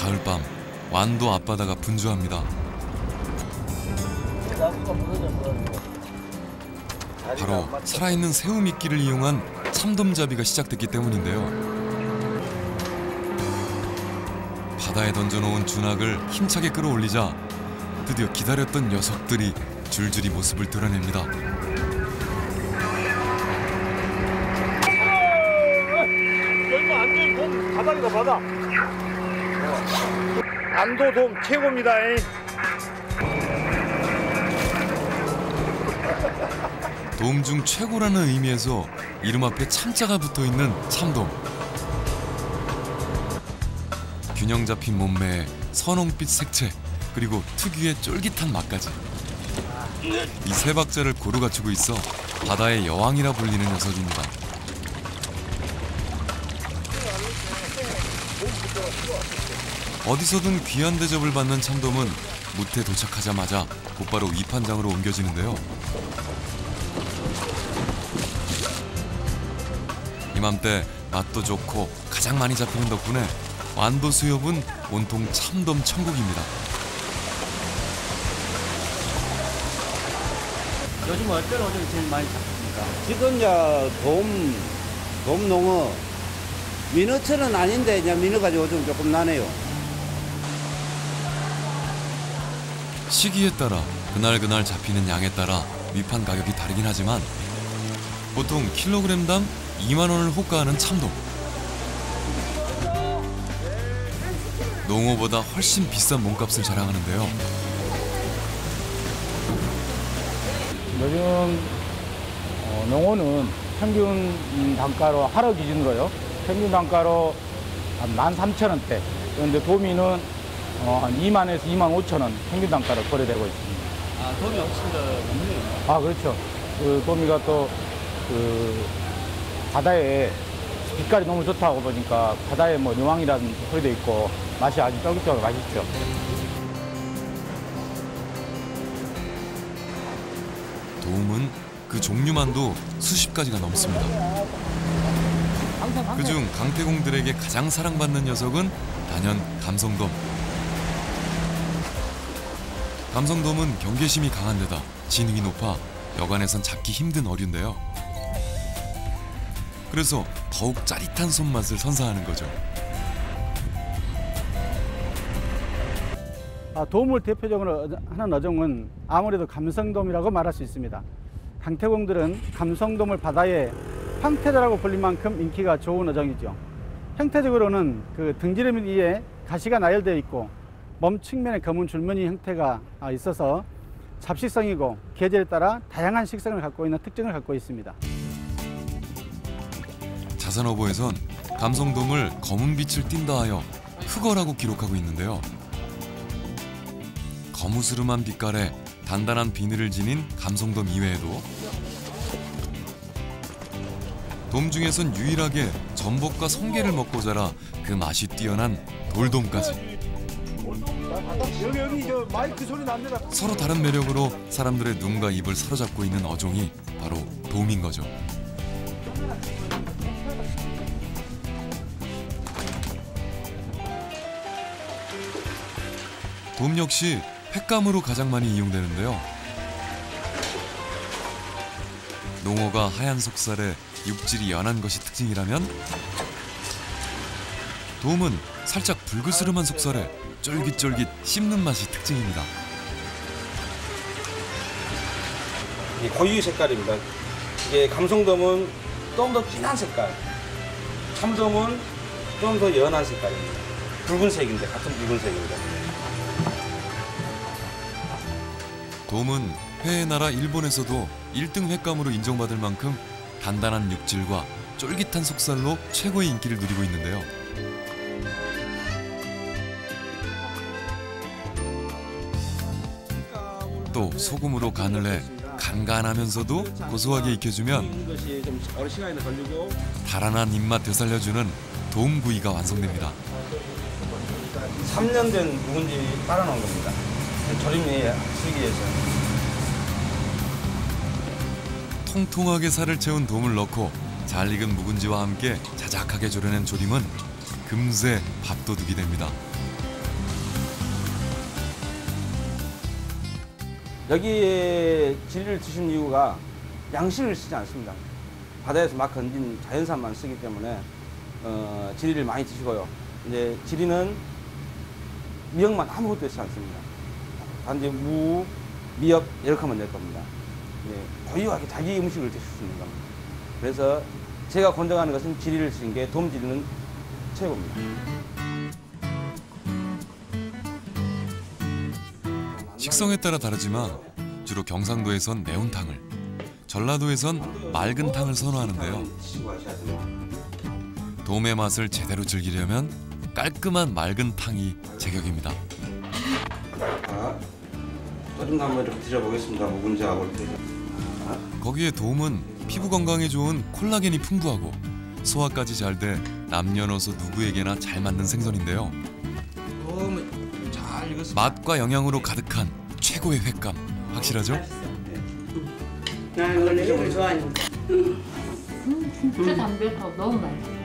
가을밤 완도 앞바다가 분주합니다. 바로 살아있는 새우 미끼를 이용한 참돔잡이가 시작됐기 때문인데요. 바다에 던져놓은 준학을 힘차게 끌어올리자 드디어 기다렸던 녀석들이 줄줄이 모습을 드러냅니다. 돼. 돔 바닥이다 바닥. 안도 돔 최고입니다. 이. 돔중 최고라는 의미에서 이름 앞에 참자가 붙어 있는 참돔. 균형 잡힌 몸매에 선홍빛 색채 그리고 특유의 쫄깃한 맛까지. 이 세 박자를 고루 갖추고 있어 바다의 여왕이라 불리는 녀석입니다. 어디서든 귀한 대접을 받는 참돔은 무태 도착하자마자 곧바로 위판장으로 옮겨지는데요. 이맘때 맛도 좋고 가장 많이 잡히는 덕분에 완도 수협은 온통 참돔 천국입니다. 요즘 어떤 어종이 제일 많이 잡힙니까? 지금 이제 돔, 돔농어 민어처는 아닌데 이제 민어 가지고 좀 조금 나네요. 시기에 따라 그날그날 잡히는 양에 따라 위판 가격이 다르긴 하지만 보통 킬로그램당 2만 원을 호가하는 참돔. 농어보다 훨씬 비싼 몸값을 자랑하는데요. 요즘 어, 농어는 평균 음, 단가로 하루 기준으로요. 평균 단가로 한 13,000원대. 그런데 도미는 어, 한 2만에서 2만 5천 원 평균 단가로 거래되고 있습니다. 아, 훨씬 더 높네요. 아 그렇죠. 그 도미가 또 그 바다에 빛깔이 너무 좋다고 보니까 바다에 뭐 여왕이라는 소리도 있고 맛이 아주 쫄깃쫄깃 맛있죠. 도움은 그 종류만도 수십 가지가 넘습니다. 그중 강태공들에게 가장 사랑받는 녀석은 단연 감성돔. 감성돔은 경계심이 강한 데다 지능이 높아 여간에선 잡기 힘든 어류인데요. 그래서 더욱 짜릿한 손맛을 선사하는 거죠. 아, 도움을 대표적으로 어- 하는 어종은 아무래도 감성돔이라고 말할 수 있습니다. 강태공들은 감성돔을 바다에 황태자라고 불릴 만큼 인기가 좋은 어종이죠. 형태적으로는 그 등지름 위에 가시가 나열되어 있고 몸 측면에 검은 줄무늬 형태가 아, 있어서 잡식성이고 계절에 따라 다양한 식성을 갖고 있는 특징을 갖고 있습니다. 자산어보에선 감성돔을 검은 빛을 띈다 하여 흑어라고 기록하고 있는데요. 거무스름한 빛깔에 단단한 비늘을 지닌 감성돔 이외에도 돔 중에선 유일하게 전복과 성게를 먹고 자라 그 맛이 뛰어난 돌돔까지 서로 다른 매력으로 사람들의 눈과 입을 사로잡고 있는 어종이 바로 돔인 거죠. 돔 역시 횟감으로 가장 많이 이용되는데요. 농어가 하얀 속살에 육질이 연한 것이 특징이라면 돔은 살짝 불그스름한 속살에 쫄깃쫄깃 씹는 맛이 특징입니다. 이 고유 색깔입니다. 이게 감성돔은 좀 더 진한 색깔, 참돔은 좀 더 연한 색깔입니다. 붉은색인데 같은 붉은색입니다. 돔은 회의 나라 일본에서도 1등 횟감으로 인정받을 만큼 단단한 육질과 쫄깃한 속살로 최고의 인기를 누리고 있는데요. 또 소금으로 간을 해 간간하면서도 고소하게 익혀주면 달아난 입맛 되살려주는 돔구이가 완성됩니다. 3년 된 묵은지 빨아놓은 겁니다. 조림에 쓰기 위해서. 통통하게 살을 채운 돔을 넣고 잘 익은 묵은지와 함께 자작하게 졸여낸 조림은 금세 밥도둑이 됩니다. 여기에 진리를 드신 이유가 양식을 쓰지 않습니다. 바다에서 막 건진 자연산만 쓰기 때문에 어, 지리를 많이 드시고요. 이제 지리는 미역만 아무것도 있지 않습니다. 단지 무, 미역 이렇게 하면 될 겁니다. 예, 고유하게 자기 음식을 드실 수 있는 겁니다. 그래서 제가 권장하는 것은 지리를 쓰는 게 돔지리는 최고입니다. 식성에 따라 다르지만 주로 경상도에선 매운탕을, 전라도에선 맑은 탕을 선호하는데요. 돔의 맛을 제대로 즐기려면 깔끔한 맑은 탕이 제격입니다. 자, 소금 한번 이렇게 드셔보겠습니다. 묵은지하고 이렇게. 거기에 돔은 피부 건강에 좋은 콜라겐이 풍부하고 소화까지 잘 돼 남녀노소 누구에게나 잘 맞는 생선인데요. 맛과 영양으로 가득한 최고의 횟감 확실하죠? 나 원래 이걸 좋아하니까. 진짜 담백하고 너무 맛있어.